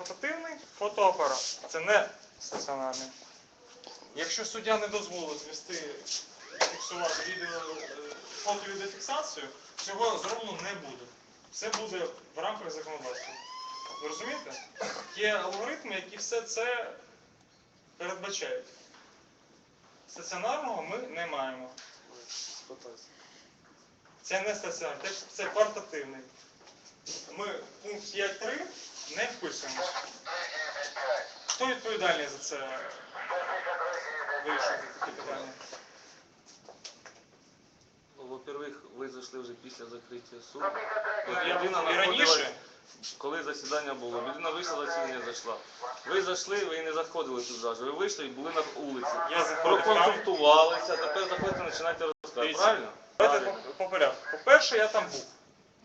портативний фотоапарат. Це не стаціонарний. Якщо суддя не дозволить вести фіксувати відео е, фото-відеофіксацію, цього зроблено не буде. Все буде в рамках законодавства. Ви розумієте? Є алгоритми, які все це передбачають. Стаціонарного ми не маємо. Це не стаціонарний, це портативний. Ми пункт 5.3 не вписуємо. Хто відповідальний за це вирішувати такі питання? Ну, Во-первых, ви зайшли вже після закриття суду. Людина і раніше. Коли засідання було, людина вийшла, засідання зайшла. Ви зайшли, ви не заходили тут зразу. Ви вийшли і були на вулиці. Я заходив. Проконсультувалися, тепер заходите, починаєте розказувати. Правильно? Давайте по, по порядку. По-перше, я там був.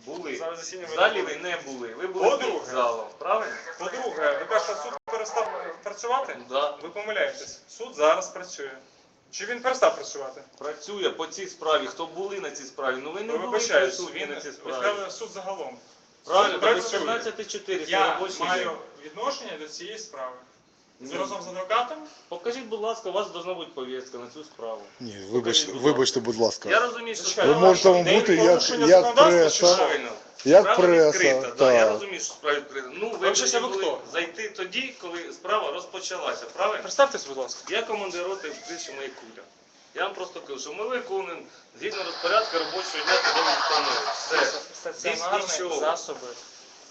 Були. Зараз засідання В залі ви не були. Ви були По-друге. під залом. Правильно? По-друге, ви кажете, суд перестав працювати? Да. Ви помиляєтесь. Суд зараз працює. Чи він перестав працювати? Працює по цій справі. Хто були на цій справі? Ну ви не Ви були присутні на цій ви справі. сказали суд загалом. Правильно, Суд працює. 14.4 це Я робочий маю відношення до цієї справи. З разом з адвокатом Покажіть, будь ласка, у вас повинна бути повістка на цю справу. Ні, Покажіть, вибачте, будь вибачте, будь ласка. Я розумію, що Ви можете там День бути як, порушення як законодавства чи преса, що? як Справа преса, відкрита, да, я так. розумію, що справа відкрита. Ну, ви Вообще, повинні ви були хто? зайти тоді, коли справа розпочалася, правильно? Представтесь, будь ласка. Я командир роти в криші моєї куля. Я вам просто кажу, що ми виконуємо згідно розпорядку робочого дня, коли ми встановимо. Все. Стаціонарні нічого. засоби.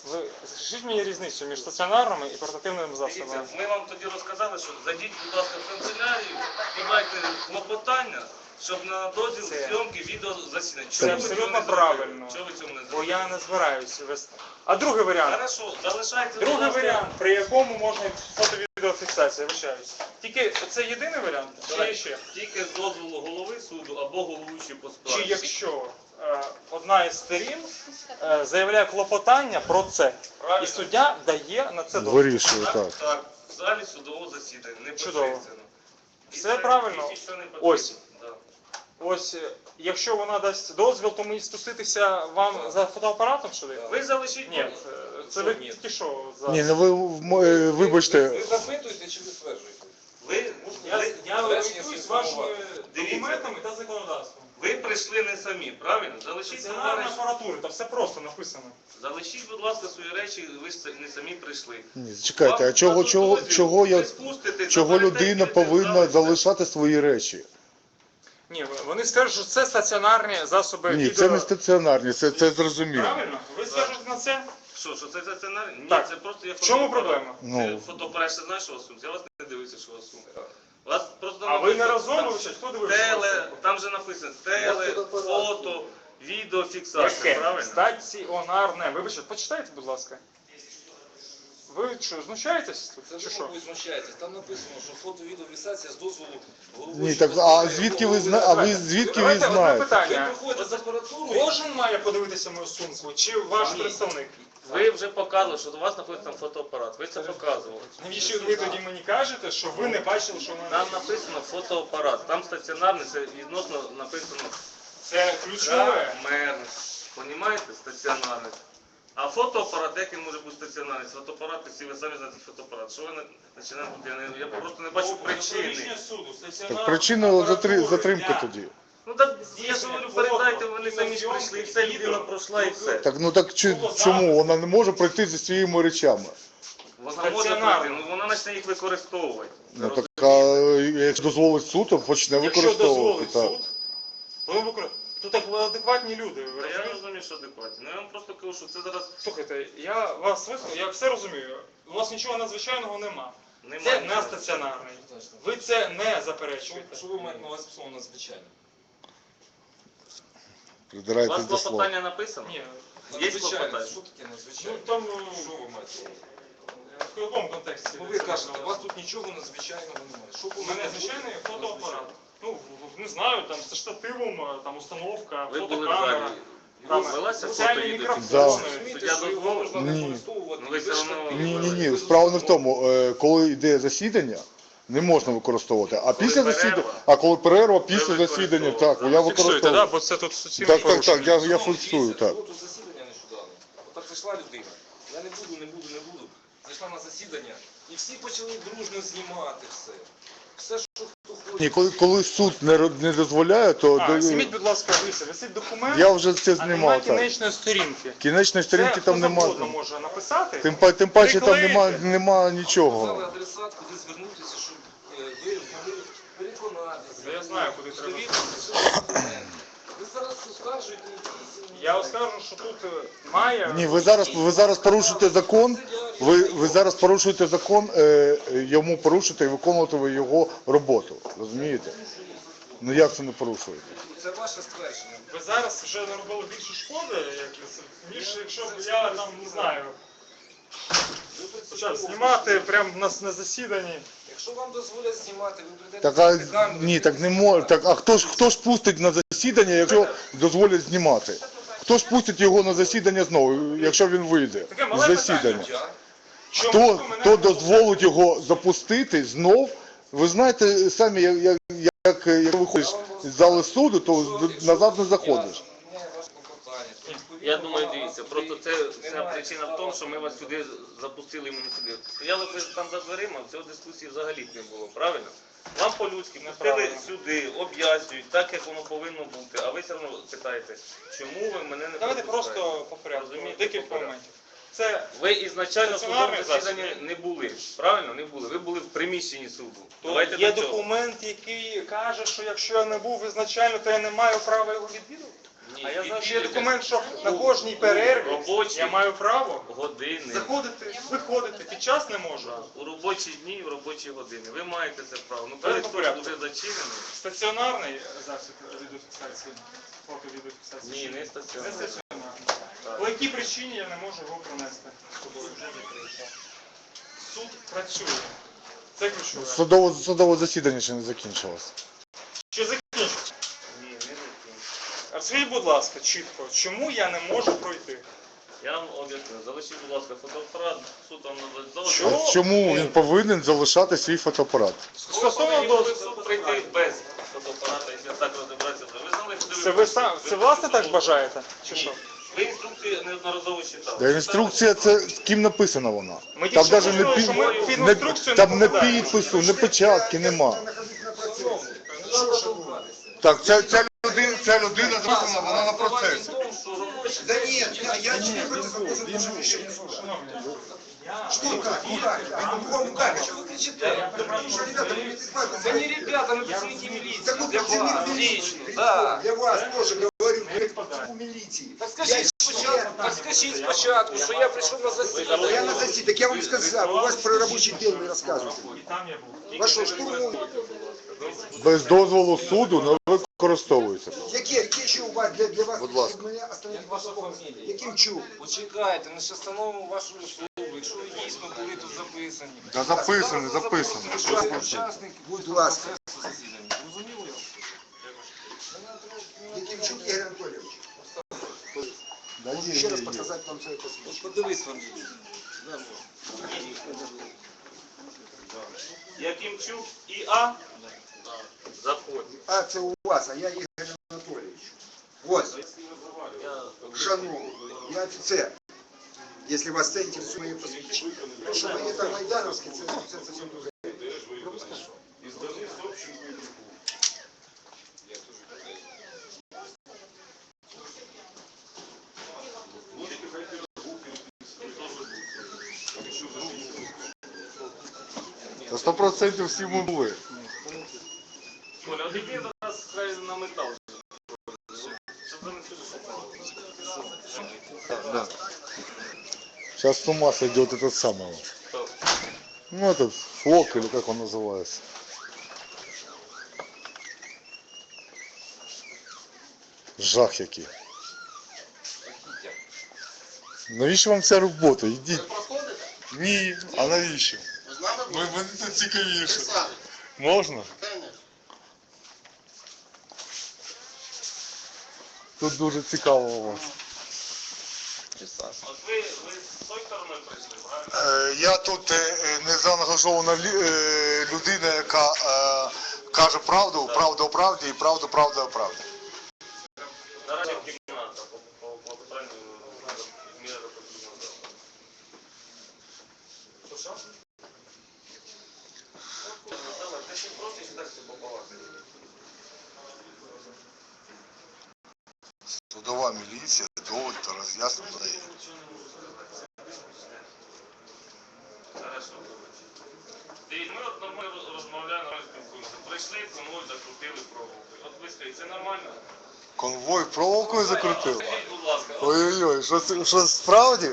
Ви скажіть мені різницю між стаціонарними і портативними Дивіться, засобами. ми вам тоді розказали, що зайдіть, будь ласка, в канцелярію, подайте клопотання, щоб на дозвіл Це- зйомки відео засідання. Це ви абсолютно не зробили? правильно. Чого ви цього не Бо зробили? я не збираюся вести. А другий варіант. Хорошо, залишайте. будь Другий ласка, варіант, при якому можна фото-відеофіксація, вибачаюсь. Тільки це єдиний варіант? Чи є ще? Тільки з дозволу голови суду або головуючий по справі. Чи якщо одна із сторін е, заявляє клопотання про це, Правильно. і суддя дає на це дозвіл. Вирішує, так. Так, в залі судового засідання, не Чудово. посвідчено. Все правильно. Ось. Да. Ось, е, якщо вона дасть дозвіл, то мені спуститися вам за фотоапаратом сюди? Ви залишіть. Ні, е, це ви тільки що за. Ні, ну ви м- е, вибачте, Ви запитуєте чи ви стверджуєте? Ви, Я, ви, я користуюсь система. вашими документами та законодавством. Ви прийшли не самі, правильно? Залишіть, товариш, апаратура, там все просто написано. залишіть, будь ласка, свої речі, ви ж не самі прийшли. ні, чекайте, а Вам чого, чого, дозвіл, чого я, ви чого заберете, людина повинна зал, залишати свої речі? Ні, вони скажуть, що це стаціонарні засоби Ні, відео. це не стаціонарні, це, це зрозуміло. Правильно? Ви скажете на це? Що, що це сценарій? Ні, Так. це просто я В чому проблема? Ну. Це фотоапарат, знаєш, що у вас сумці? Я вас не дивився, що у вас сумці. Вас просто А ви не разом там вивчать? Хто дивився? Теле, там же написано теле, фото, відеофіксація, Яке? правильно? Стаціонарне. Вибачте, почитайте, будь ласка. Ви що, знущаєтесь? Це Чи що? мабуть, знущаєтесь. Там написано, що фото-відеофіксація з дозволу голови. Ні, так, а звідки ви зна... а ви звідки ви Давайте одне знаєте? Питання. приходите з апаратурою. Кожен має подивитися мою сумку, чи ваш представник? Ви вже показували, що у вас знаходиться там фотоапарат. Ви це показували. Навіщо ви тоді мені кажете, що ви не бачили, що в мене? Там написано фотоапарат. Там стаціонарний, це відносно написано Це ключове. камер. Понімаєте? Стаціонарний. А фотоапарат, як він може бути стаціонарний? Фотоапарат, якщо ви самі знаєте фотоапарат. Що ви починаєте? Я, не, я просто не бачу причини. суду, Так причина затри... затримки тоді. Ну так я ж говорю, передайте, вони самі ж прийшли, і все, людина пройшла і все. Так ну так чи, чому вона не може пройти зі своїми речами? Вона може Стаціонарно. пройти, ну вона почне їх використовувати. Ну так а, якщо дозволить суд, то почне Якщо використовувати. дозволить Так. суд, воно використовує. Тут адекватні люди. ви Та Я розумієте? розумію, що адекватні. Ну я вам просто кажу, що це зараз Слухайте, я вас вислухав, я все розумію. У вас нічого надзвичайного нема. Це немає. не стаціонарний. Ви це не заперечуєте. що ви маєте на увазі слово надзвичайно? У вас до слова. клопотання написано? Ні. Є клопотання? Що таке Ну надзвичайно? там Що ви маєте? в якому контексті? Ну ви кажете, у вас тут нічого надзвичайного немає. Що У мене звичайний фотоапарат. Ну, не знаю, там з штативом, там установка, Ви були в фотокамера. залі. Там Велася спеціальні фото мікрофони. Да. Розумієте, Суддя що його дозволив? можна Ні. використовувати Ну, ви все одно- Ні, ні, ні. Справа не в тому, е, коли йде засідання, не можна використовувати. А після перерва? засідання, а коли перерва після засідання, так, я Фіксуйте, да? використовую. бо це тут суцільне Так, так, порушення. так, я, я фіксую, так. тут засідання нещодавно. Отак зайшла людина. Я не буду, не буду, не буду. зайшла на засідання, і всі почали дружно знімати все. Все, що хто хоче. Ні, коли, коли суд не, ро- не дозволяє, то А, до- зніміть, будь ласка, висить. Висить документ, я вже це а немає знімав. Так. кінечної сторінки. Кінечної сторінки Це там хто завгодно немає. може написати. Тим, па- тим паче там Приклеїти. немає нема Сказали нічого. адресат, куди звернутися, щоб е, ви могли переконатися. Я знаю, куди треба. Довіритися. Ви зараз оскаржуєте якісь... Я скажу, що тут е, має. Ні, ви зараз ви зараз порушуєте закон. Ви, ви зараз порушуєте закон, е, йому порушуєте і виконувати ви його роботу. Розумієте? Ну як це не порушуєте? Це ваше ствердження. Ви зараз вже наробили більше шкоди, як, ніж якщо б я там не знаю. Почав знімати прямо на, на засіданні. Якщо вам дозволять знімати, ви прийдете Так, а, ні, так не може. Так, а хто ж хто ж пустить на засідання, якщо дозволять знімати? Хто ж пустить його на засідання знову, якщо він вийде Таке з мале засідання? Я? Хто, хто дозволить його запустити знов? Ви знаєте самі, як, як, як, як виходиш з зали суду, то назад не заходиш. Я думаю, дивіться, просто це вся причина в тому, що ми вас сюди запустили іменно сюди. Стояли ви там за дверима, цього дискусії взагалі б не було, правильно? Вам по-людськи пустили сюди, об'яснюють, так як воно повинно бути, а ви все одно питаєте, чому ви мене не Давайте пропускаєте? просто по порядку. Розумієте, Декілька по порядку. моментів. Це Ви ізначально в судовому засіданні не були, правильно? Не були. Ви були в приміщенні суду. то Давайте є до цього. документ, який каже, що якщо я не був ізначально, то я не маю права його відвідувати. Ні, А я знаю, що є відвідуйте документ, що на кожній перерві робочі я маю право години. заходити, виходити. Під час не можу. У робочі дні, в робочі години. Ви маєте це право. Ну, коли по порядку. вже зачинений, Стаціонарний засіб відеофіксації, фото відеофіксації. ні, Не стаціонарний. По якій причині я не можу його принести? Суд працює. Це ключове. Судове, судове засідання ще не закінчилось. Чи закінчиться? Ні, не закінчив. А скажіть, будь ласка, чітко, чому я не можу пройти? Я вам об'ясню. Залишіть, будь ласка, фотоапарат, суд вам надасть? А чому він повинен залишати свій фотоапарат? Стосовно до... суд прийти без фотоапарата, якщо так розібратися. Ви знали, куди Це ви сам, це власне так бажаєте? Чи що? Ви інструкції неодноразово читали. Та інструкція це з ким написано вона? Ми Там тільки навіть не, говорили, пі... що ми під не, інструкцію там не не попадаємо. підпису, не печатки нема. Так, ця, ця людина, ця людина записана, вона на процесі. Да нет, я, я что еще не сюда. Что как? Ну как? А по-другому как? Що ви кричите? Да потому что ребята, вы не ребята, ми працівники міліції. Так вот, Для вас, лично, да. Для вас тоже говорю, Я скажіть спочатку, так скажіть спочатку, що я прийшов на Я на засіданні, так я вам сказав, у вас про робочий день ви розказуєте. Що, штурмують? Без дозволу суду не використовується. Які, які ще у вас для, для вас, Будь ласка. щоб мене остановити Як ваша фамілія? Яким чу? Почекайте, ми ще встановимо вашу особу, якщо ви дійсно були тут записані. Що ви учасники Будь ласка. процесу засідання. Зрозуміло? Яким чу, Ігор Анатолійович? Да, є, Ще раз є. показати вам своє От посвідчення. подивись фамілію. Якимчук і А. Заходь. А, це у вас, а я Ігор Анатолійович. Ось, Я шановний, я офіцер. Якщо вас це інтересує посвідчення. То, що мені там майдановське, це, це, це друге. Та 100% всі ми були. Коля, от іди зараз хай на метал. Щоб ви не Да. Сейчас с ума сойдет этот самый. Хто? Ну этот флок или как он называется. Жах який. Навіщо вам ця робота? Ідіть. Ні, а навіщо? Ми мені тут цікавіше. Можна? Тут дуже цікаво у вас. От ви, ви з тої сторони прийшли, правильно? Е, Я тут е, е, незаангажована лю- е, людина, яка е, каже правду, правду о правді і правду правду о правді. Наразі кімната по, по, по питанню міра потрібно. Давай, ти ще просто ще так все побалакай. Судова міліція доводить та роз'яснення дає. Дивіться, ми от нормально розмовляємо, нормально спілкуємося. Прийшли, конвой закрутили проволокою. От ви скажіть, це нормально? Конвой проволокою ласка, Ой-ой-ой, що, це- що справді?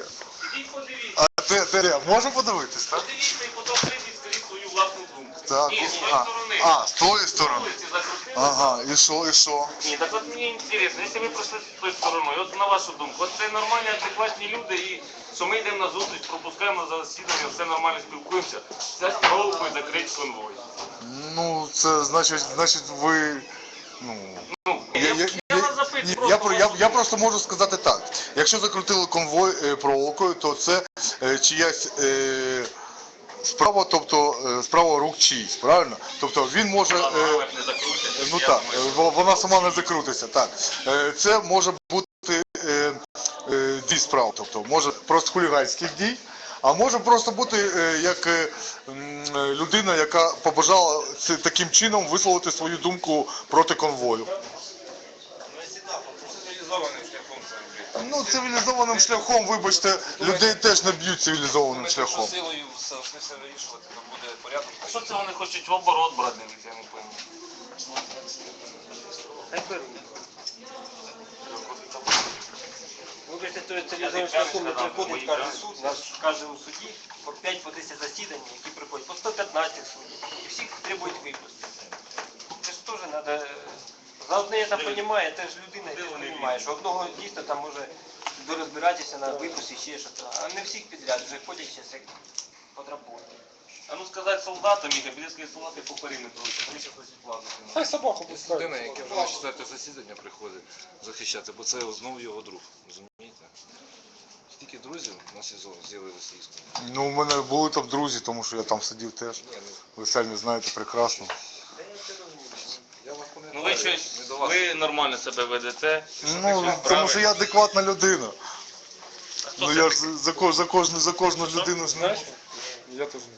ідіть подивіться. А де, де, я подивитись, так? Подивіться і потім прийдіть, скажіть свою власну думку. Так, Ні, з тої сторони. а, з тої сторони. Вулиці закрутили. Ага, і що, і що? Ні, так от мені інтересно, якщо ви пройшли з тої сторони, от на вашу думку, от це нормальні, адекватні люди, і що ми йдемо на зустріч, пропускаємо за засідання, все нормально спілкуємося, це з проволокою закрить конвой. Ну, це значить, значить ви, ну... Ну, Я, я, я, вас запитую ні, просто я, про- я, вашу я просто можу сказати так. Якщо закрутили конвой е, проволокою, то це е, чиясь е, справа, тобто е, справа рук чиїсь, правильно? Тобто він може. Е, Вона ну так, е, вона сама не закрутиться. Так. Е, це може бути е, е, дві справи. Тобто може просто хуліганських дій. А може просто бути е, як е, е, людина, яка побажала таким чином висловити свою думку проти конвою. Цивілізованим шляхом це робити. Ну, цивілізованим шляхом, вибачте, людей теж не б'ють цивілізованим шляхом. силою все, вирішувати, то буде порядок. А Що це вони хочуть в оборот брати, я не пойму. Вибачте, то цивілізованим шляхом не приходить кожен суд, у в кожному суді по 5 по 10 засідань, які приходять, по 115 суддів, і всіх требують випустити. Це ж теж треба, за одне я там розумію, людина ти ж розуміє, що одного дійсно там може дорозбиратися на випуск і ще щось, а не всіх підряд, вже ходять зараз як подработ. А ну сказати солдатам, піде сказати солдати по периметру, що вони зараз хочуть плавати. Людина, яка вже на четверте засідання приходить захищати, бо це знову його друг, розумієте? Стільки друзів на СІЗО з'явилися із Ну, у мене були там друзі, тому що я там сидів теж. Ви самі знаєте прекрасно. Ну ви щось, ви нормально себе ведете. Ну, тому що я адекватна людина. Ну я ж за, ко- за кожну за кожну людину ж не. Я теж не знаю.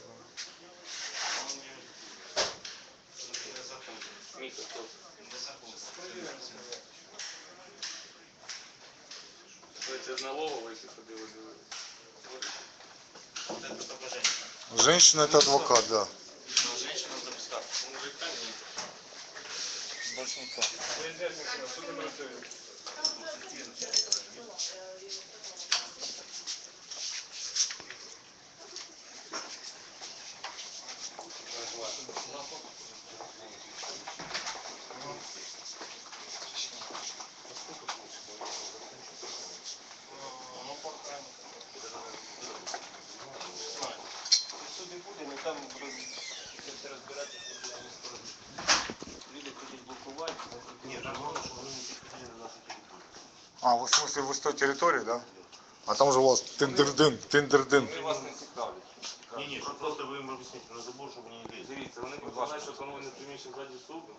Це? З налогової які ходили. Женщина це адвокат, да. Працює. Суди буде, але там розбиратися буде не складно. Люди хочуть блокувати, Ні, А, вы в смысле вы с той территории, да? А там же у вас тиндердин, тиндердин. Вони вас не цікавлять. Ні, ні, щоб просто ви їм об'ясніть на забор, щоб вони не лізли. Дивіться, вони починають, що конвойне приміщення ззаді суду.